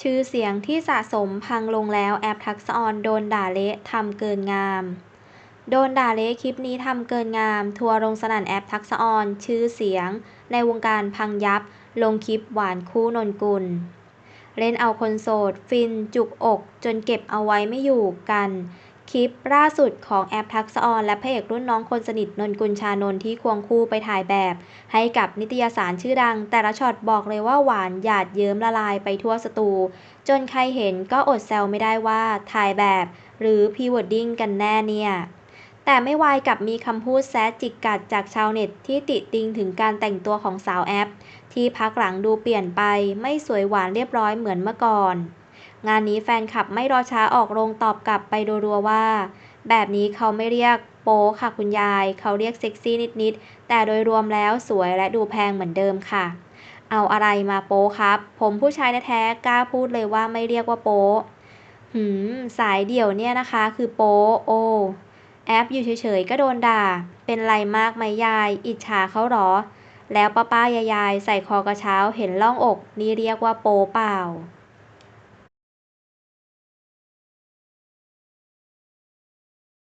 ชื่อเสียงที่สะสมพังลงแล้วแอปทักษะออนโดนด่าเละทำเกินงาม โดนด่าเละคลิปนี้ทำเกินงาม ทัวร์ลงสนั่นแอปทักษะออนชื่อเสียง ในวงการพังยับ ลงคลิปหวานคู่นนกุล เล่นเอาคนโสด ฟินจุกอกจนเก็บเอาไว้ไม่อยู่กัน คลิปล่าสุดของแอปทักษะออน และพระเอกรุ่นน้องคนสนิทนนกุลชานนท์ที่ควงคู่ไปถ่ายแบบ ให้กับนิตยสารชื่อดัง แต่ละช็อตบอกเลยว่าหวานหยาดเยิ้มละลายไปทั่วสตู จนใครเห็นก็อดแซวไม่ได้ว่าถ่ายแบบ หรือพรีเวดดิ้งกันแน่เนี่ยแต่ไม่วายกับมีคำพูดแซะจิกกัดจากชาวเน็ตที่ติติงถึงการแต่งตัวของสาวแอป ที่พักหลังดูเปลี่ยนไปไม่สวยหวานเรียบร้อยเหมือนเมื่อก่อน งานนี้แฟนคลับไม่รอช้าออกโรงตอบกลับไปรัวๆว่า แบบนี้เขาไม่เรียกโป๊ค่ะคุณยาย เขาเรียกเซ็กซี่นิดๆ แต่โดยรวมแล้วสวยและดูแพงเหมือนเดิมค่ะ เอาอะไรมาโป๊ครับ ผมผู้ชายแท้ๆกล้าพูดเลยว่าไม่เรียกว่าโป๊หืมสายเดี่ยวเนี่ยนะคะคือโป๊โอแอปอยู่เฉยๆก็โดนด่า เป็นไรมากไหมยาย อิจฉาเขาหรอ แล้วป้าป้ายายายใส่คอกระเช้าเห็นล่องอก นี่เรียกว่าโป๊เปล่า